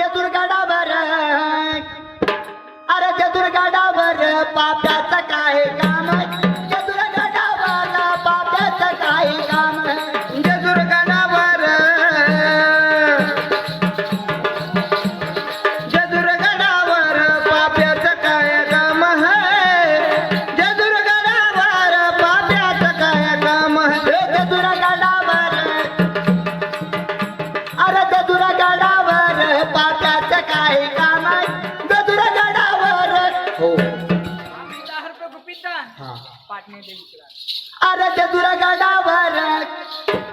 चतुर्गडावर. अरे चतुर्गडावर पाप्याचं काय काम? चतुर्गडावर पाप्याचं काय काम? जदुर्गडावर जदुर्गडावर पाप्याचं काय काम? है जदुर्गडावर पाप्याचं काय काम? है अरे चतुर्गडावर पाप्याचं अरे चतुर्गडावर अरे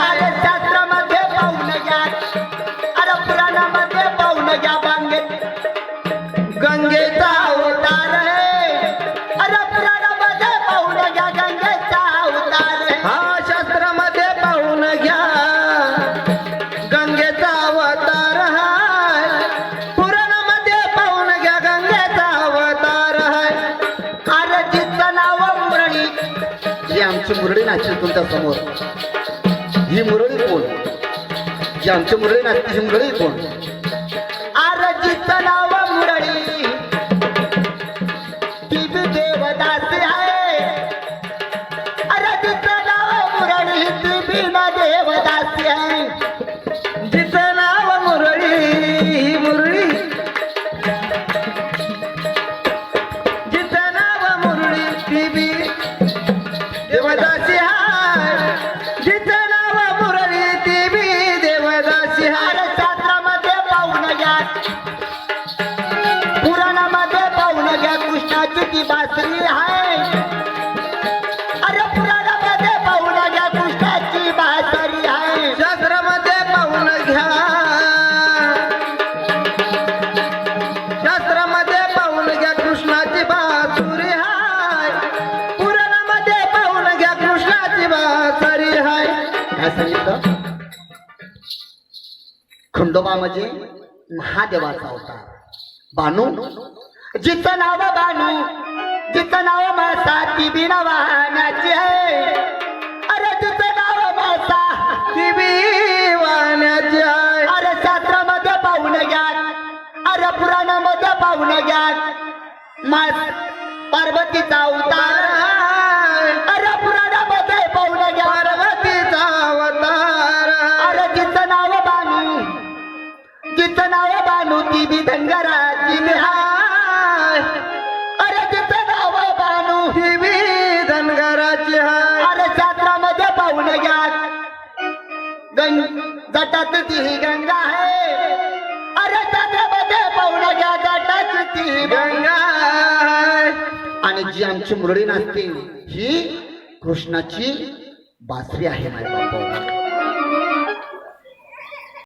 शास्त्रामध्ये पाहून घ्या अरे पुराणामध्ये पाहून घ्या बांगे. गंगेचा अवतार आहे. अरे पुराणामध्ये पाहून घ्या गंगेचा अवतार हा शास्त्रामध्ये पाहून घ्या. गंगेचा अवतार हाय. पुराणामध्ये पाहून घ्या गंगेचा अवतार हाय. अरे जिचं नाव मुरळी ही आमची मुरळी नाचते तुमच्यासमोर. ही मुरळी कोण? जी आमची मुरळी नाचते ही मुरळी कोण? अरे नाव मुरळी. ती बी देवदासी आहे. अरे जिचं नाव मुरळी ती बी ना देवदासी आहे. जिचं नाव मुरळी ही मुरळी. जिचं नाव मुरळी ती बी देवदासी की बासरी आहे. अरे पुराणामध्ये घ्या कृष्णाची बासरी शास्त्रामध्ये घ्या शास्त्रामध्ये घ्या कृष्णाची बासुरी हाय पुराणामध्ये पाहून घ्या कृष्णाची बासरी हाय काय सांगितलं? खंडोबा म्हणजे महादेवाचा होता बानू जिचं नाव बानू जिचं नाव मासा ती बिना वाहनाची आहे. अरे जिचं नाव मासा ती बी हाय अरे शास्त्रामध्ये पाहून घ्या अरे पुराणामध्ये पाहून घ्या मास पार्वतीचा अवतार अरे पुराणामध्ये पाहून घ्या पार्वतीचा अवतार अरे जिचं नाव बानू जिचं नाव बानू ती बी धनगराची हाय. अरे जिचं नाव बानू. ही बी धनगराची हाय. अरे शास्त्रामध्ये पाहून घ्या गंग जटात ती ही गंगा आहे. अरे शास्त्रामध्ये पाहून घ्या जटात ती ही गंगा हाय. आणि जी आमची मुरळी नाचते ही कृष्णाची बासरी आहे माय बापा